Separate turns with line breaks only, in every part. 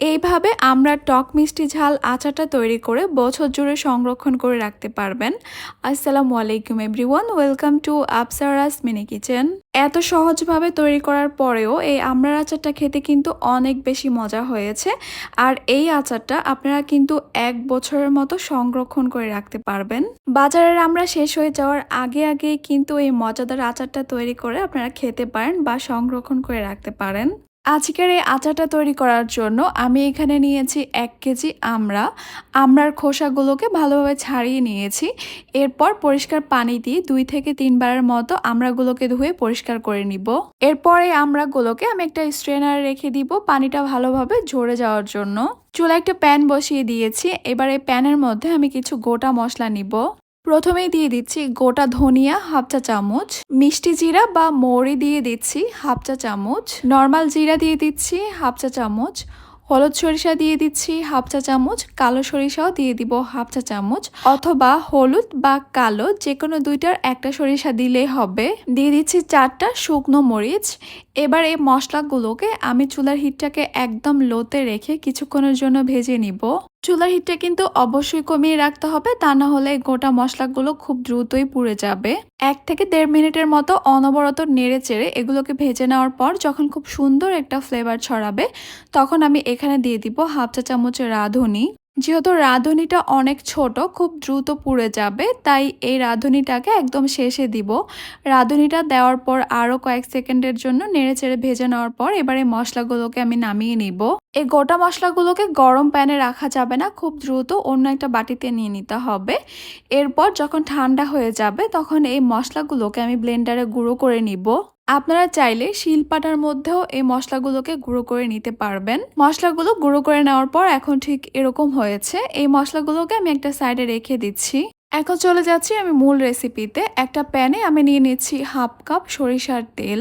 এইভাবে আমরা টক মিষ্টি ঝাল আচারটা তৈরি করে বছর জুড়ে সংরক্ষণ করে রাখতে পারবেন। আসসালামু আলাইকুম everyone, welcome to Apsaras mini kitchen. এত সহজভাবে তৈরি করার পরেও এই আমড়ার আচারটা খেতে কিন্তু অনেক বেশি মজা হয়েছে। আর এই আচারটা আপনারা কিন্তু এক বছরের মতো সংরক্ষণ করে রাখতে পারবেন। বাজারের আমরা শেষ হয়ে যাওয়ার আগে আগে কিন্তু এই মজাদার আচারটা তৈরি করে আপনারা খেতে পারেন বা সংরক্ষণ করে রাখতে পারেন। আজকের এই আচারটা তৈরি করার জন্য আমি এখানে নিয়েছি এক কেজি আমড়া। আমড়ার খোসাগুলোকে ভালোভাবে ছাড়িয়ে নিয়েছি। এরপর পরিষ্কার পানি দিয়ে দুই থেকে তিনবারের মতো আমড়াগুলোকে ধুয়ে পরিষ্কার করে নিব। এরপর এই আমড়াগুলোকে আমি একটা স্ট্রেনারে রেখে দিব পানিটা ভালোভাবে ঝরে যাওয়ার জন্য। চুলা একটা প্যান বসিয়ে দিয়েছি। এবার এই প্যানের মধ্যে আমি কিছু গোটা মশলা নিব। প্রথমেই দিয়ে দিচ্ছি গোটা ধনিয়া হাফ চা চামচ, মিষ্টি জিরা বা মৌরি দিয়ে দিচ্ছি হাফ চা চামচ, নর্মাল জিরা দিয়ে দিচ্ছি হাফ চা চামচ, হলুদ সরিষা দিয়ে দিচ্ছি হাফ চা চামচ, কালো সরিষাও দিয়ে দিব হাফ চা চামচ, অথবা হলুদ বা কালো যে কোনো দুইটার একটা সরিষা দিলেই হবে। দিয়ে দিচ্ছি চারটা শুকনো মরিচ। এবার এই মশলাগুলোকে আমি চুলার হিটটাকে একদম লোতে রেখে কিছুক্ষণের জন্য ভেজে নিব। চুলার হিটটা কিন্তু অবশ্যই কমিয়ে রাখতে হবে, তা না হলে গোটা মশলাগুলো খুব দ্রুতই পুড়ে যাবে। এক থেকে দেড় মিনিটের মতো অনবরত নেড়ে চেড়ে এগুলোকে ভেজে নেওয়ার পর যখন খুব সুন্দর একটা ফ্লেভার ছড়াবে, তখন আমি এখানে দিয়ে দিব হাফ চা চামচ রাঁধুনি। যেহেতু রাঁধুনিটা অনেক ছোট, খুব দ্রুত পুড়ে যাবে, তাই এই রাঁধুনিটাকে একদম শেষে দিব। রাঁধুনিটা দেওয়ার পর আরও কয়েক সেকেন্ডের জন্য নেড়ে চেড়ে ভেজে নেওয়ার পর এবার মশলাগুলোকে আমি নামিয়ে নিব। এই গোটা মশলাগুলোকে গরম প্যানে রাখা যাবে না, খুব দ্রুত অন্য একটা বাটিতে নিয়ে নিতে হবে। এরপর যখন ঠান্ডা হয়ে যাবে, তখন এই মশলাগুলোকে আমি ব্লেন্ডারে গুঁড়ো করে নিব। আপনারা চাইলে শিলপাটার মধ্যেও এই মশলাগুলোকে গুঁড়ো করে নিতে পারবেন। মশলাগুলো গুঁড়ো করে নেওয়ার পর এখন ঠিক এরকম হয়েছে। এই মশলাগুলোকে আমি একটা সাইডে রেখে দিচ্ছি। এখন চলে যাচ্ছি আমি মূল রেসিপিতে একটা প্যানে আমি নিয়ে নিচ্ছি হাফ কাপ সরিষার তেল।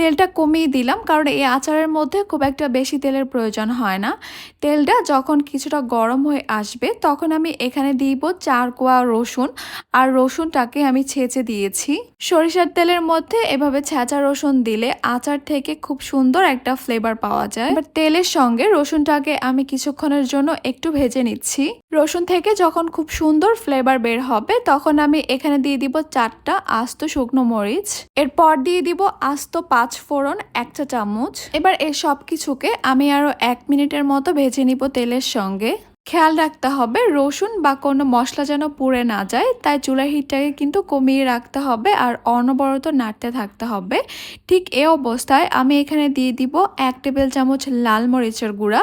তেলটা কমিয়ে দিলাম, কারণ এই আচারের মধ্যে খুব একটা বেশি তেলের প্রয়োজন হয় না। তেলটা যখন কিছুটা গরম হয়ে আসবে, তখন আমি এখানে দিব চার কোয়া রসুন, আর রসুনটাকে আমি ছেঁচে দিয়েছি। সরিষার তেলের মধ্যে এভাবে ছেঁচা রসুন দিলে আচার থেকে খুব সুন্দর একটা ফ্লেভার পাওয়া যায়। তেলের সঙ্গে রসুনটাকে আমি কিছুক্ষণের জন্য একটু ভেজে নিচ্ছি। রসুন থেকে যখন খুব সুন্দর ফ্লেভার বের হবে, তখন আমি এখানে দিয়ে দিব চারটা আস্ত শুকনো মরিচ। এরপর দিয়ে দিব আস্ত পাঁচ ফোড়ন একটা চামচ। এবার এই সব কিছুকে আমি আরও এক মিনিটের মতো ভেজে নিব তেলের সঙ্গে। খেয়াল রাখতে হবে, রসুন বা কোনো মশলা যেন পুড়ে না যায়, তাই চুলার হিটটাকে কিন্তু কমিয়ে রাখতে হবে আর অনবরত নাড়তে থাকতে হবে। ঠিক এ অবস্থায় আমি এখানে দিয়ে দিব এক টেবিল চামচ লাল মরিচের গুঁড়া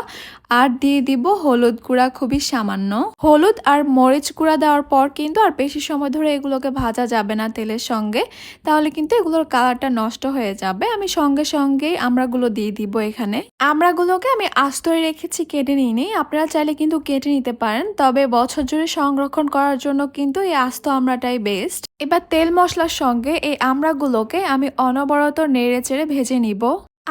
আর দিয়ে দিব হলুদ গুঁড়া খুবই সামান্য। হলুদ আর মরিচ গুঁড়া দেওয়ার পর কিন্তু আর বেশি সময় ধরে এগুলোকে ভাজা যাবে না তেলের সঙ্গে, তাহলে কিন্তু এগুলোর কালারটা নষ্ট হয়ে যাবে। আমি সঙ্গে সঙ্গেই আমরাগুলো দিয়ে দিব এখানে। আমরাগুলোকে আমি আস্তরে রেখেছি, কেটে নিই নেই আপনারা চাইলে কিন্তু কেটে নিতে পারেন, তবে বছর জুড়ে সংরক্ষণ করার জন্য কিন্তু এই আস্ত আমড়াটাই বেস্ট এবার তেল মশলার সঙ্গে এই আমড়াগুলোকে আমি অনবরত নেড়ে চেড়ে ভেজে নিব।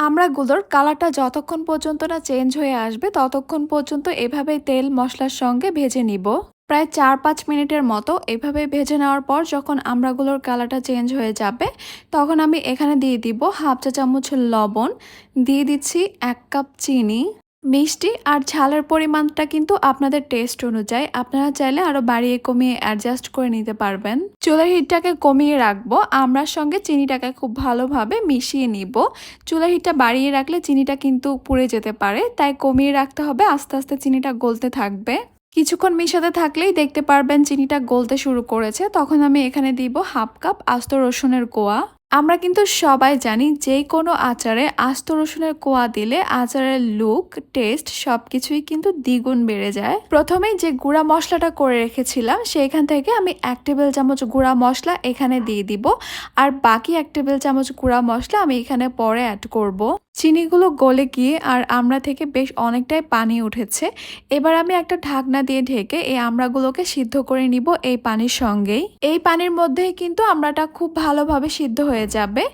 আমড়াগুলোর কালারটা যতক্ষণ পর্যন্ত না চেঞ্জ হয়ে আসবে, ততক্ষণ পর্যন্ত এভাবে তেল মশলার সঙ্গে ভেজে নিব। প্রায় চার পাঁচ মিনিটের মতো এভাবে ভেজে নেওয়ার পর যখন আমড়াগুলোর কালারটা চেঞ্জ হয়ে যাবে, তখন আমি এখানে দিয়ে দিব হাফ চা চামচ লবণ, দিয়ে দিচ্ছি এক কাপ চিনি। মিষ্টি আর ঝালের পরিমাণটা কিন্তু আপনাদের টেস্ট অনুযায়ী আপনারা চাইলে আরও বাড়িয়ে কমিয়ে অ্যাডজাস্ট করে নিতে পারবেন। চুলার হিটটাকে কমিয়ে রাখব আমরার সঙ্গে চিনিটাকে খুব ভালোভাবে মিশিয়ে নিব। চুলার হিটটা বাড়িয়ে রাখলে চিনিটা কিন্তু পুড়ে যেতে পারে, তাই কমিয়ে রাখতে হবে, আস্তে আস্তে চিনিটা গলতে থাকবে। কিছুক্ষণ মিশাতে থাকলেই দেখতে পারবেন চিনিটা গলতে শুরু করেছে, তখন আমি এখানে দিব হাফ কাপ আস্ত রসুনের কোয়া। আমরা কিন্তু সবাই জানি যে কোনো আচারে আস্ত রসুনের কোয়া দিলে আচারের লুক টেস্ট সব কিছুই কিন্তু দ্বিগুণ বেড়ে যায় প্রথমে যে গুঁড়া মশলাটা করে রেখেছিলাম, সেইখান থেকে আমি এক টেবিল চামচ গুঁড়া মশলা এখানে দিয়ে দিব আর বাকি এক টেবিল চামচ গুঁড়া মশলা আমি এখানে পরে অ্যাড করব। চিনিগুলো গলে গিয়ে আর আমড়া থেকে বেশ অনেকটাই পানি উঠেছে। এবার আমি একটা ঢাকনা দিয়ে ঢেকে এই আমড়াগুলোকে সিদ্ধ করে নিব এই পানির সঙ্গেই। এই পানির মধ্যেই কিন্তু আমড়াটা খুব ভালোভাবে সিদ্ধ হয়ে যাবে।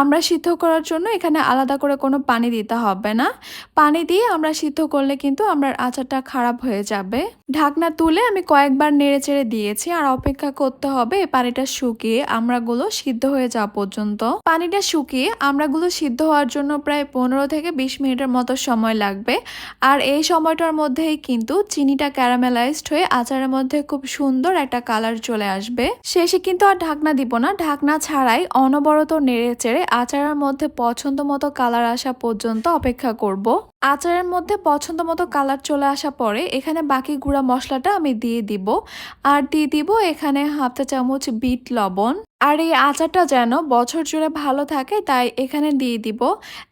আমরা সিদ্ধ করার জন্য এখানে আলাদা করে কোনো পানি দিতে হবে না। পানি দিয়ে আমরা সিদ্ধ করলে কিন্তু আমরা আচারটা খারাপ হয়ে যাবে। ঢাকনা তুলে আমি কয়েকবার নেড়ে চেড়ে দিয়েছি আর অপেক্ষা করতে হবে এই পানিটা শুকিয়ে আমড়াগুলো সিদ্ধ হয়ে যাওয়া পর্যন্ত। পানিটা শুকিয়ে আমড়াগুলো সিদ্ধ হওয়ার জন্য প্রায় পনেরো থেকে বিশ মিনিটের মতো সময় লাগবে। আর এই সময়টার মধ্যেই কিন্তু চিনিটা ক্যারামেলাইজড হয়ে আচারের মধ্যে খুব সুন্দর একটা কালার চলে আসবে। শেষে কিন্তু আর ঢাকনা দিব না। ঢাকনা ছাড়াই অনবরত নেড়ে চেড়ে আচারের মধ্যে পছন্দ মতো কালার আসা পর্যন্ত অপেক্ষা করব। আচারের মধ্যে পছন্দ মতো কালার চলে আসা পরে এখানে বাকি গুঁড়া মশলাটা আমি দিয়ে দিব। আর দিয়ে দিব এখানে হাফ চা চামচ বিট লবণ। আর এই আচারটা যেন বছর জুড়ে ভালো থাকে তাই এখানে দিয়ে দিব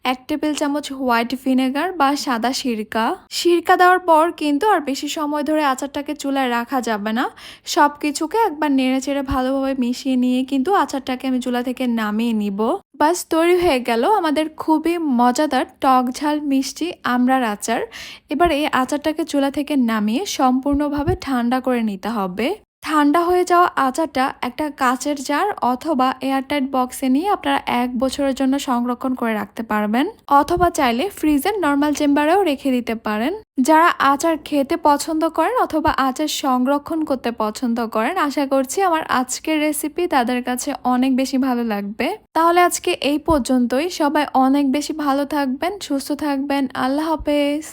এক টেবিল চামচ হোয়াইট ভিনেগার বা সাদা সিরকা। সিরকা দেওয়ার পর কিন্তু আর বেশি সময় ধরে আচারটাকে চুলায় রাখা যাবে না। সব কিছুকে একবার নেড়ে চেড়ে ভালোভাবে মিশিয়ে নিয়ে কিন্তু আচারটাকে আমি চুলা থেকে নামিয়ে নিব। বাস তৈরি হয়ে গেল আমাদের খুবই মজাদার টক ঝাল মিষ্টি আমড়ার আচার। এবার এই আচারটাকে চুলা থেকে নামিয়ে সম্পূর্ণভাবে ঠান্ডা করে নিতে হবে। ঠান্ডা হয়ে যাওয়া আচারটা একটা কাচের জার অথবা এয়ারটাইট বক্সে নিয়ে আপনারা এক বছরের জন্য সংরক্ষণ করে রাখতে পারবেন। অথবা চাইলে ফ্রিজের নর্মাল চেম্বারেও রেখে দিতে পারেন। যারা আচার খেতে পছন্দ করেন অথবা আচার সংরক্ষণ করতে পছন্দ করেন, আশা করছি আমার আজকের রেসিপি তাদের কাছে অনেক বেশি ভালো লাগবে। তাহলে আজকে এই পর্যন্তই। সবাই অনেক বেশি ভালো থাকবেন, সুস্থ থাকবেন। আল্লাহ হাফেজ।